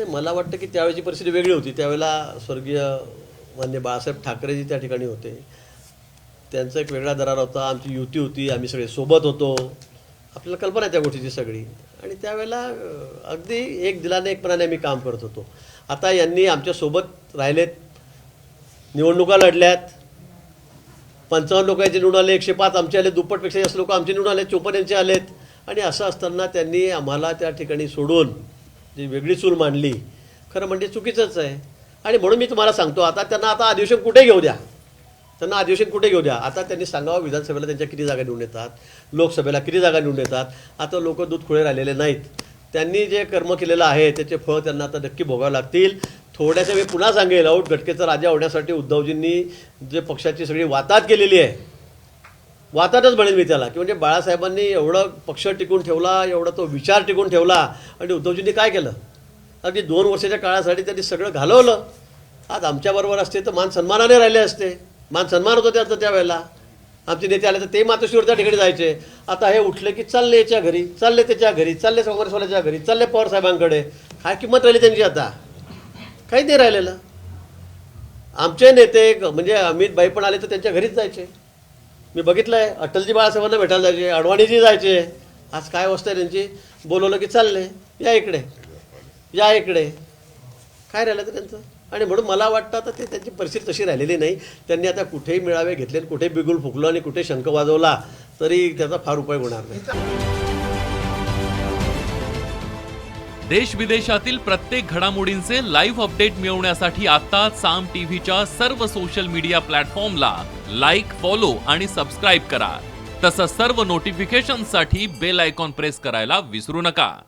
नाही मला वाटतं की त्यावेळेची परिस्थिती वेगळी होती. त्यावेळेला स्वर्गीय मान्य बाळासाहेब ठाकरेजी त्या ठिकाणी होते. त्यांचा एक वेगळा दरार होता. आमची युती होती. आम्ही सगळे सोबत होतो. आपल्याला कल्पना आहे त्या गोष्टीची सगळी. आणि त्यावेळेला अगदी एक दिलाने एकपणाने आम्ही काम करत होतो. आता यांनी आमच्यासोबत राहिलेत. निवडणुका लढल्यात. पंचावन्न लोकांचे निवडून आले. एकशे पाच आमचे आले. दुप्पटपेक्षा जास्त लोक आमचे निवडून आले. चोपन्न यांचे आलेत. आणि असं असताना त्यांनी आम्हाला त्या ठिकाणी सोडून जी वेगळी चूल मांडली. खरं म्हणजे चुकीचंच आहे. आणि म्हणून मी तुम्हाला सांगतो आता त्यांना आता अधिवेशन कुठे घेऊ द्या? त्यांना अधिवेशन कुठे घेऊ द्या? आता त्यांनी सांगावं विधानसभेला त्यांच्या किती जागा निवडून येतात? लोकसभेला किती जागा निवडून येतात? आता लोक दूध खुळे राहिलेले नाहीत. त्यांनी जे कर्म केलेलं आहे त्याचे फळ त्यांना आता नक्की भोगावं लागतील. थोड्याशा वेळ पुन्हा सांगेल औट घटकेचा राजा होण्यासाठी उद्धवजींनी जे पक्षाची सगळी वाताहत केलेली आहे वाताहतच म्हणेल मी त्याला. की म्हणजे बाळासाहेबांनी एवढं पक्ष टिकून ठेवला एवढा तो विचार टिकून ठेवला आणि उद्धवजींनी काय केलं? अगदी दोन वर्षाच्या काळासाठी त्यांनी सगळं घालवलं. आज आमच्याबरोबर असते तर मान सन्मानाने राहिले असते. मान सन्मान होतो त्याचं त्यावेळेला आमचे नेते आले तर ते मातोश्रीवर त्या ठिकाणी जायचे. आता हे उठले की चालले याच्या घरी चालले त्याच्या घरी चालले काँग्रेसवाल्याच्या घरी चालले पवार साहेबांकडे. काय किंमत राहिली त्यांची आता? काही नाही राहिलेलं. आमचे नेते म्हणजे अमित बाई पण आले तर त्यांच्या घरीच जायचे. मी बघितलं आहे अटलजी बाळासाहेबांना भेटायला जायचे अडवाणीजी जायचे. आज काय अवस्था आहे त्यांची? बोलवलं की चालले या इकडे. या इकडे. काय राहिलं तर त्यांचं? आणि म्हणून मला वाटतं आता ते त्यांची परिस्थिती तशी राहिलेली नाही. त्यांनी आता कुठेही मिळावे घेतले आणि कुठे बिगुल फुकलो आणि कुठे शंख वाजवला तरी त्याचा फार उपयोग होणार नाही. देश विदेशातील प्रत्येक घडामोडींचे लाईव्ह अपडेट मिळवण्यासाठी आता साम टीव्हीच्या सर्व सोशल मीडिया प्लॅटफॉर्मला लाईक फॉलो आणि सबस्क्राईब करा. तसंच सर्व नोटिफिकेशनसाठी बेल आयकॉन प्रेस करायला विसरू नका.